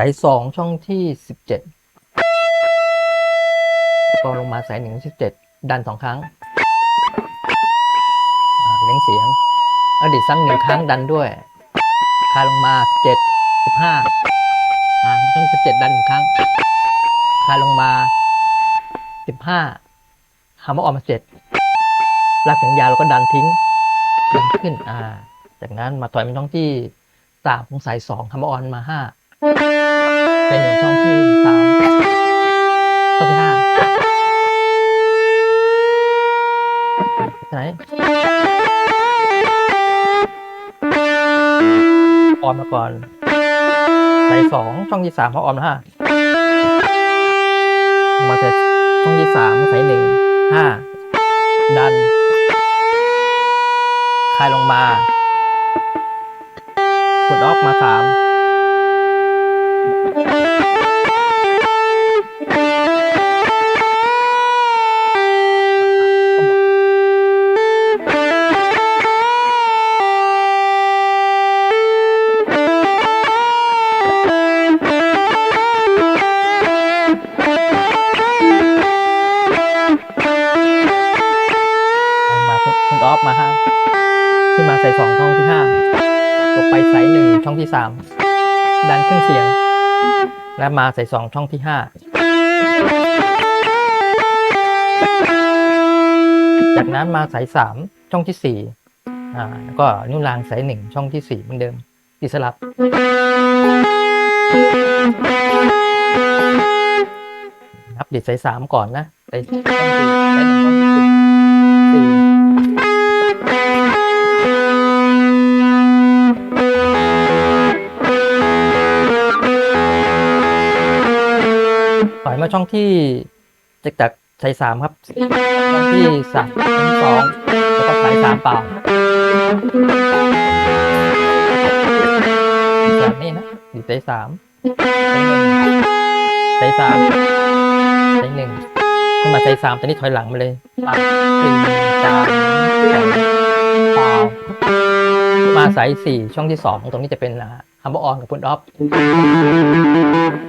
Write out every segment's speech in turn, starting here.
สายสองช่องที่สิบเจ็ดก็ลงมาสายหนึ่งสิบเจ็ดดันสองครั้งเลี้ยงเสียงอดีตซ้ำหนึ่งครั้งดันด้วยคลายลงมาเจ็ดสิบห้าช่องสิบเจ็ดดันหนึ่งครั้งคลายลงมาสิบห้าหามาออกมาเจ็ดลากเสียงยาวแล้วก็ดันทิ้งดันขึ้นอ่าจากนั้นมาต่อยเป็นช่องที่สามของสายสองคำว่าออนมาห้า เป็นหนึ่งช่องที่สามช่องที่ห้าไหนออนมาก่อนสายสองช่องที่สามเขาออนมาห้ามาแต่ช่องที่สามใสายหนึ่งห้าดันคลายลงมากดออฟมาสาม มาคุณออฟมาห้าขึ้นมาใส่สองช่องที่ห้าตกไปไซส์หนึ่งช่องที่สามดันเครื่องเสียง และมาใส่สองช่องที่ห้าจากนั้นมาสายสามช่องที่สี่อ่าแล้วก็นิ้วรางสายหนึ่งช่องที่สี่เหมือนเดิมติสลับนับดิดสายสามก่อนนะสายสี่สายหนึ่งช่องที่สี่ ช่องที่จากจากสายสามครับช่องที่สามช่องสองแล้วก็สายสามเปล่าแบบนี้นะอยู่สายสามสายหนึ่งสายสามสายหนึ่งขึ้นมาสายสามตอนนี้ถอยหลังมาเลยปัดสี่จามเปล่ามาสายสี่ช่องที่สองตรงนี้จะเป็นฮั มเบอร์ออนกับพุนออฟ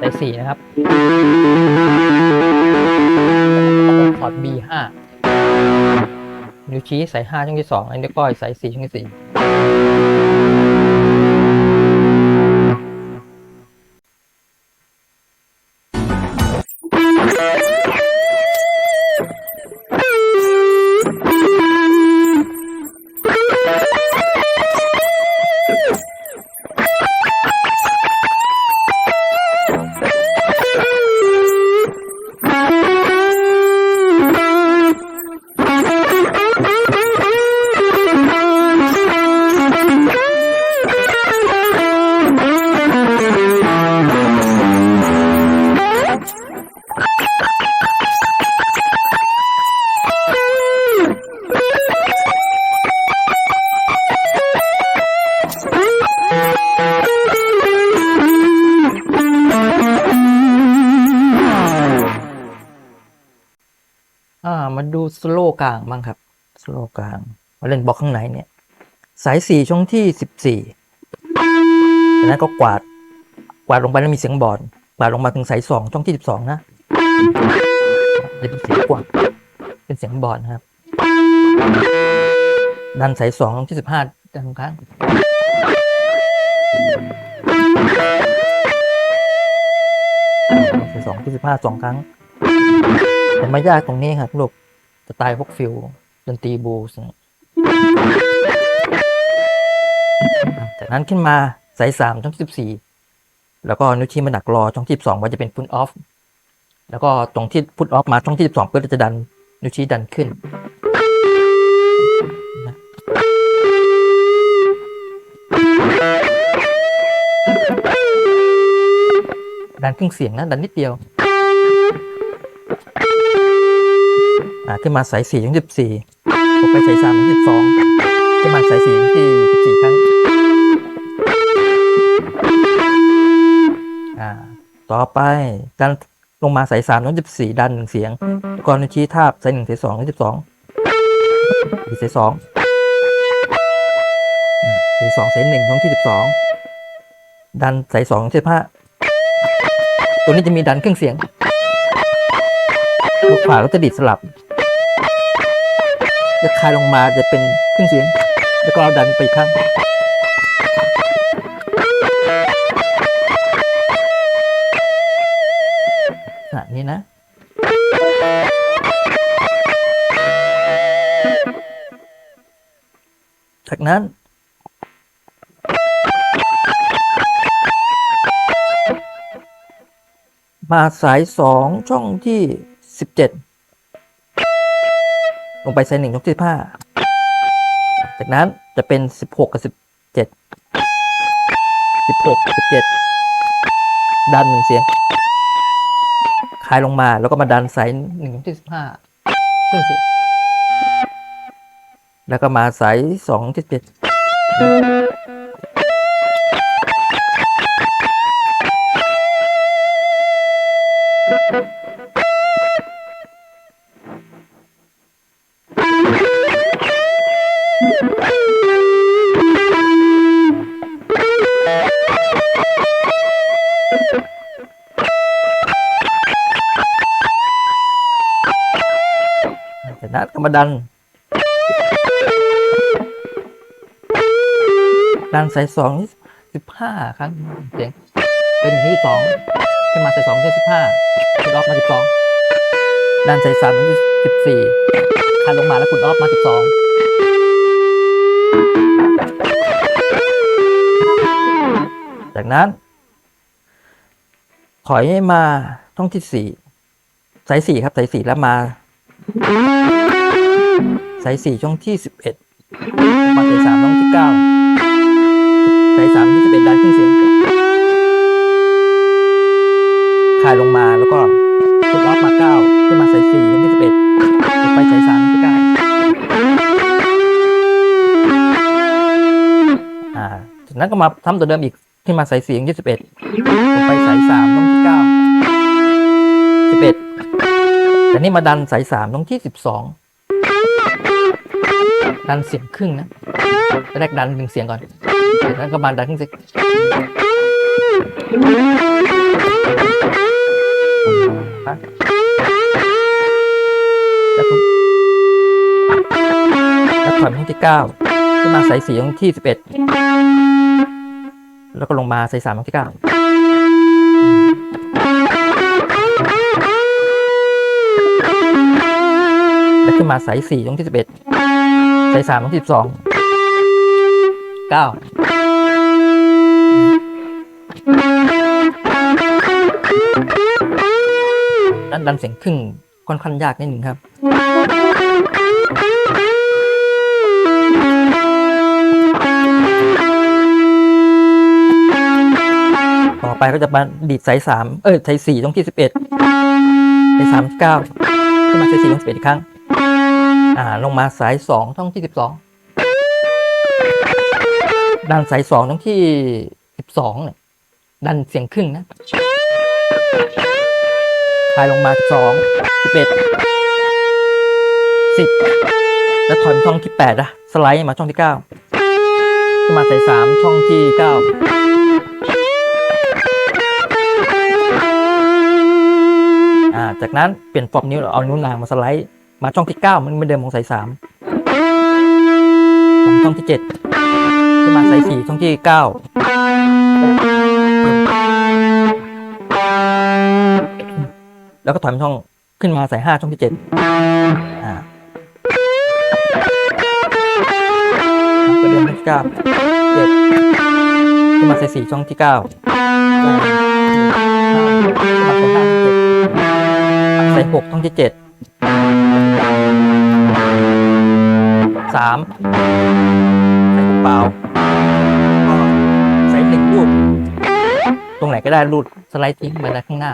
สายสี่นะครับคอร์ด B5 นิ้วชี้ใส่5ช่องที่2อันนี้วก้อยใส่4ช่องที่4 สโลกลางบ้างครับสโลกลางมาเล่นบล็อกข้างในเนี่ย สาย4ช่องที่14จากนั้นก็กวาดกวาดลงไปแล้วมีเสียงบอลกวาดลงมาถึงสาย2ช่องที่12นะจะเป็นเสียงกวาดเป็นเสียงบอลนครับ ดันสาย2ช่องที่15ดันครั้งสายสองที่สิบห้าสองครั้งแต่ไม่ยากตรงนี้ครับลูก สไตล์พวกฟิลดนตรีบลูส์เนี่ยจากนั้นขึ้นมาสายสามช่องที่สิบสี่แล้วก็นิ้วชี้มาดักรอช่องที่สิบสองว่าจะเป็นพุทออฟ แล้วก็ตรงที่พุทออฟมาช่องที่สิบสองเพื่อจะดันนิ้วชี้ดันขึ้นนะดันเครื่องเสียงนะดันนิดเดียว ขึ้นมาสายสี่ถึงสิบสี่ตกไปสายสามถึงสิบสองขึ้นมาสายสี่ถึงที่สิบสี่ครั้งอ่าต่อไปดันลงมาสายสามถึงสิบสี่ดันหนึ่งเสียงก่อนชี้ทาบสายหนึ่งสายสองถึงสิบสองอีกสายสองสายสองสายหนึ่งช่องที่สิบสองดันสายสองสิบห้าตัวนี้จะมีดันเครื่องเสียงมือขวาก็จะดีดสลับ จะคลายลงมาจะเป็นเครื่องเสียง แล้วก็เอาดันไปข้างอะนี่นะจากนั้น มาสายสองช่องที่สิบเจ็ด งไปสายหนึ่งยกที่ห้าจากนั้นจะเป็นสิบหกกับสิบเจ็ดสิบหกสิบเจ็ดดันหนึ่งเสียงคลายลงมาแล้วก็มาดันสายหนึ่งยกที่สิบห้าเครื่องเสียงแล้วก็มาสายสองที่เจ็ด มาดัน ดันสายสองสิบห้าครั้งเสียงเป็นที่สองขึ้นมาสายสองที่สิบห้าคุณออฟมาสิบสองดันสายสามที่สิบสี่คานลงมาแล้วคุณออฟมาสิบสองจากนั้น ถอยมาช่องที่สี่สายสี่ครับสายสี่แล้วมา สายสี่ช่องที่สิบเอ็ดมาสายสามช่องที่เก้าสายสามที่สิบเอ็ดดันขึ้นเสียงคายลงมาแล้วก็ทุกออฟมาเก้าขึ้นมาสายสี่ช่องที่สิบเอ็ดลงไปสายสามช่องที่เก้าอ่าจากนั้นก็มาทำตัวเดิมอีกขึ้นมาสายสี่ช่องที่สิบเอ็ดลงไปสายสามช่องที่เก้าสิบเอ็ดแต่นี่มาดันสายสามช่องที่สิบสอง ดันเสียงครึ่งนะแรกดันหนึ่งเสียงก่อนแล้วก็มาดันครึ่งเสียงครับแล้วก็แล้วถอยมาห้องที่เก้าขึ้นมาสายสี่ห้องที่สิบเอ็ดแล้วก็ลงมาสายสามห้องที่เก้าแล้วขึ้นมาสายสี่ห้องที่สิบเอ็ด สายสามสิบสองเก้าดันดันเสียงครึ่งค่อนข้างยากนิดหนึ่งครับ ต่อไปก็จะมาดีดสายสามเออสายสี่ตรงที่สิบเอ็ดสายสามเก้าขึ้นมาสายสี่ตรงสิบเอ็ดอีกครั้ง อ่าลงมาสายสองช่องที่สิบสองดันสายสองช่องที่สิบสองเนี่ยดันเสียงครึ่งนะคลายลงมาสองสิบเอ็ดสิบแล้วถอยมาช่องที่แปดอะสไลด์มาช่องที่เก้าขึ้นมาสายสามช่องที่เก้าอ่าจากนั้นเปลี่ยนฟอร์มนิ้วเราเอานิ้วนางมาสไลด์ มาช่องที่เก้ามันเหมือนเดิมของสายสามช่องที่เจ็ดขึ้นมาสายสี่ช่องที่เก้าแล้วก็ถอยมาช่องขึ้นมาสายห้าช่องที่เจ็ดอ่าก็เดินช่องที่เก้าเจ็ดขึ้นมาสายสี่ช่องที่เก้าขึ้นมาสายห้าช่องที่เจ็ดสายหกช่องที่เจ็ด สามใส่กระเป๋าก็ใส่หนึ่งรูด ตรงไหนก็ได้รูดสไลด์ทิ้งไปด้านข้างหน้า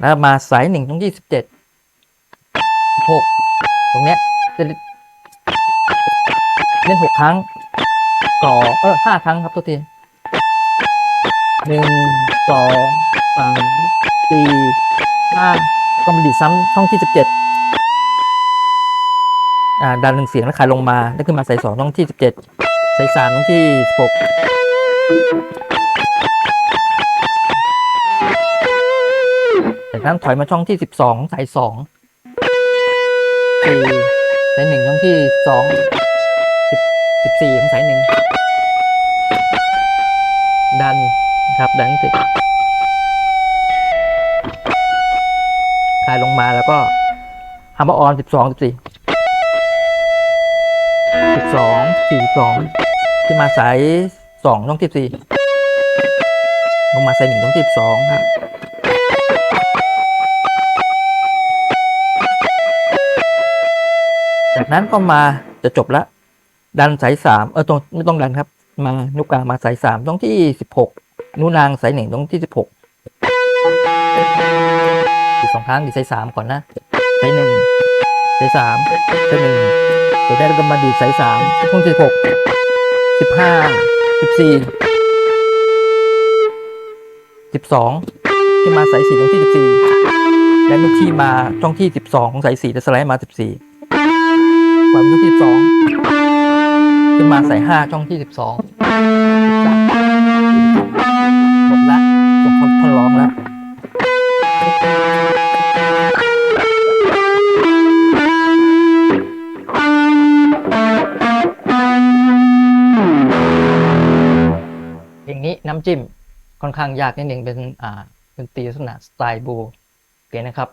แล้วมาสายหนึ่งตรงที่สิบเจ็ดหกตรงเนี้ยจะเล่นหกครั้งก่อเออห้าครั้งครับทุกทีหนึ่งสองสามสี่ห้า ก็มาดีดซ้ำช่องที่สิบเจ็ดอ่าดันหนึ่งเสียงแล้วขายลงมาแล้วขึ้นมาสายสองช่องที่สิบเจ็ดสายสามช่องที่สิบหกจากนั้นถอยมาช่องที่สิบสองสายสองสี่สายหนึ่งช่องที่สองสิบสิบสี่ของสายหนึ่งดันนะครับดันสิค ลายลงมาแล้วก็ฮัมเบอร์ออนสิบสองสิบสี่สิบสองสี่สองขึ้นมาสายสองช่องที่สี่ลงมาสายหนึ่งช่องที่สองครับจากนั้นก็มาจะจบละ ดันสายสามเออตรงไม่ต้องดันครับ มานุกกลางมาสายสามตรงที่สิบหกนูนางสายหนึ่งตรงที่สิบหก อีกสองครั้งดีดสายสามก่อนนะสายหนึ่งสายสามสายหนึ่งเดี๋ยวได้ก็มาดีดสายสามช่วงสิบหกสิบห้าสิบสี่สิบสองที่มาสายสี่ตรงที่สิบสี่และนุกที่มาช่องที่สิบสองของสายสี่จะสไลด์มาสิบสี่ความช่องที่สองขึ้นมาใส่ห้าช่องที่สิบสอง จิ้มค่อนข้างยากนิดหนึ่งเป็นอ่าดนตรีลักษณะสไตล์บูโอเกนะครับ